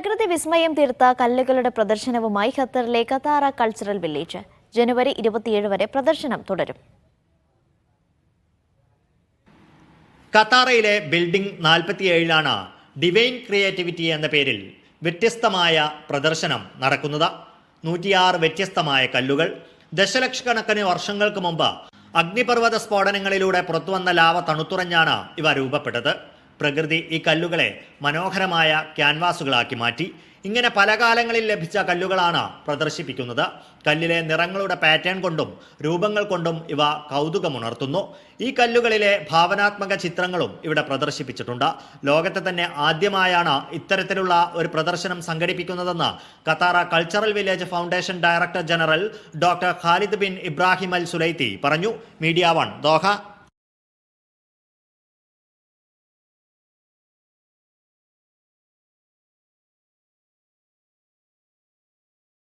പ്രകൃതി വിസ്മയം തീർത്ത കല്ലുകളുടെ പ്രദർശനവുമായി ഖത്തറിലെ കത്താറ കൾച്ചറൽ വില്ലേജ് ജനുവരി ഇരുപത്തിയേഴ് വരെ പ്രദർശനം തുടരും. ഖത്താറയിലെ ബിൽഡിംഗ് നാൽപ്പത്തിയേഴിലാണ് ഡിവൈൻ ക്രിയേറ്റിവിറ്റി എന്ന പേരിൽ വ്യത്യസ്തമായ പ്രദർശനം നടക്കുന്നത്. നൂറ്റിയാറ് വ്യത്യസ്തമായ കല്ലുകൾ ദശലക്ഷക്കണക്കിന് വർഷങ്ങൾക്ക് മുമ്പ് അഗ്നിപർവത സ്ഫോടനങ്ങളിലൂടെ പുറത്തുവന്ന ലാവ തണുത്തുറഞ്ഞാണ് ഇവ രൂപപ്പെട്ടത്. പ്രകൃതി ഈ കല്ലുകളെ മനോഹരമായ ക്യാൻവാസുകളാക്കി മാറ്റി. ഇങ്ങനെ പല കാലങ്ങളിൽ ലഭിച്ച കല്ലുകളാണ് പ്രദർശിപ്പിക്കുന്നത്. കല്ലിലെ നിറങ്ങളുടെ പാറ്റേൺ കൊണ്ടും രൂപങ്ങൾ കൊണ്ടും ഇവ കൗതുകമുണർത്തുന്നു. ഈ കല്ലുകളിലെ ഭാവനാത്മക ചിത്രങ്ങളും ഇവിടെ പ്രദർശിപ്പിച്ചിട്ടുണ്ട്. ലോകത്തെ തന്നെ ആദ്യമായാണ് ഇത്തരത്തിലുള്ള ഒരു പ്രദർശനം സംഘടിപ്പിക്കുന്നതെന്ന് Katara cultural village foundation director general doctor Khalid bin Ibrahim al Sulaiti പറഞ്ഞു. Media one Doha.